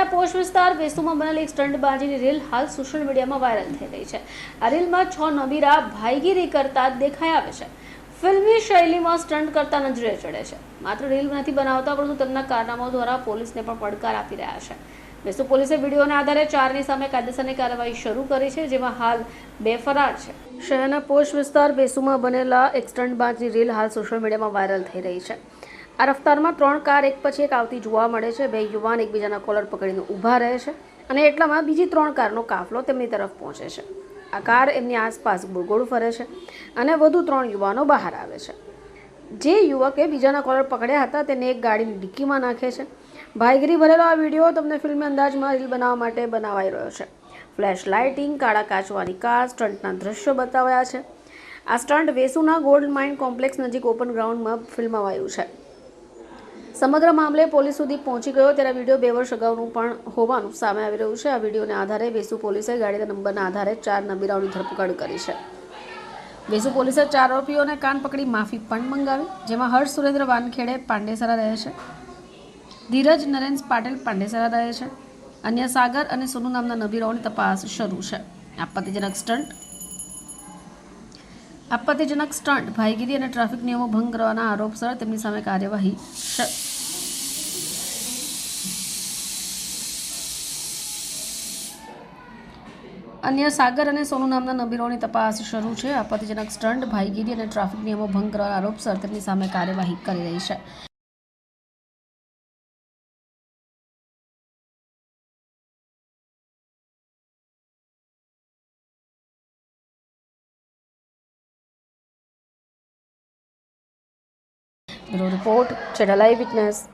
શહેરના પોશ વિસ્તાર વેસુમાં બનેલી એક સ્ટંટબાજીની રીલ હાલ સોશિયલ મીડિયામાં વાયરલ થઈ રહી છે. આ રીલમાં છ નબીરા ભાઈગીરી કરતા દેખાઈ આવે છે. ફિલ્મી શૈલીમાં સ્ટંટ કરતા નજરે ચડે છે. માત્ર રીલ નથી બનાવતા, પરંતુ તેમના કારનામાઓ દ્વારા પોલીસને પણ પડકાર આપી રહ્યા છે. વેસુ પોલીસે વિડીયોના આધારે ચારની સામે કાયદેસરની કાર્યવાહી શરૂ કરી છે, જેમાં હાલ બે ફરાર છે. શહેરના પોશ વિસ્તાર વેસુમાં બનેલા એક સ્ટંટબાજની રીલ હાલ સોશિયલ મીડિયામાં વાયરલ થઈ રહી છે. આ રફતારમાં ત્રણ કાર એક પછી એક આવતી જોવા મળે છે. બે યુવાન એકબીજાના કોલર પકડીને ઊભા રહે છે અને એટલામાં બીજી ત્રણ કારનો કાફલો તેમની તરફ પહોંચે છે. આ કાર એમની આસપાસ ગોળગોળ ફરે છે અને વધુ ત્રણ યુવાનો બહાર આવે છે. જે યુવકે બીજાના કોલર પકડ્યા હતા તેને એક ગાડીની ડિક્કીમાં નાખે છે. ભાઈગીરી ભરેલો આ વીડિયો તમને ફિલ્મી અંદાજમાં રીલ બનાવવા માટે બનાવાઈ રહ્યો છે. ફ્લેશ લાઇટિંગ, કાળા કાચવાની કાર, સ્ટન્ટના દ્રશ્યો બતાવ્યા છે. આ સ્ટન્ટ વેસુના ગોલ્ડ માઇન કોમ્પ્લેક્સ નજીક ઓપન ગ્રાઉન્ડમાં ફિલ્માવાયું છે. સમગ્ર મામલે પોલીસ સુધી પહોંચી ગયો ત્યારે વીડિયો બે વર્ષ અગાઉનું પણ હોવાનું સામે આવી રહ્યું છે. આ વિડીયોને આધારે વેસુ પોલીસે ગાડીના નંબરના આધારે ચાર નબીરાઓની ધરપકડ કરી છે. વેસુ પોલીસે ચાર આરોપીઓને કાન પકડી માફી પણ મંગાવી, જેમાં હર્ષ સુરેન્દ્ર વાનખેડે પાંડેસરા રહે છે. ધીરજ નરેન્દ્ર પાટેલ પાંડેસરા રહે છે. અન્ય સાગર અને સોનુ નામના નબીરાઓની તપાસ શરૂ છે. આપત્તિજનક સ્ટન્ટ આપત્તિજનક સ્ટન્ટ ભાઈગીરી અને ટ્રાફિક નિયમો ભંગ કરવાના આરોપસર તેમની સામે કાર્યવાહી અન્ય સાગર અને સોનુ નામના નબીરોની તપાસ શરૂ છે. આપત્તિજનક સ્ટન્ટ ભાઈગીરી અને ટ્રાફિક નિયમો ભંગ કરવાના આરોપસર તેમની સામે કાર્યવાહી કરી રહી છે. Bureau report, channel eyewitness.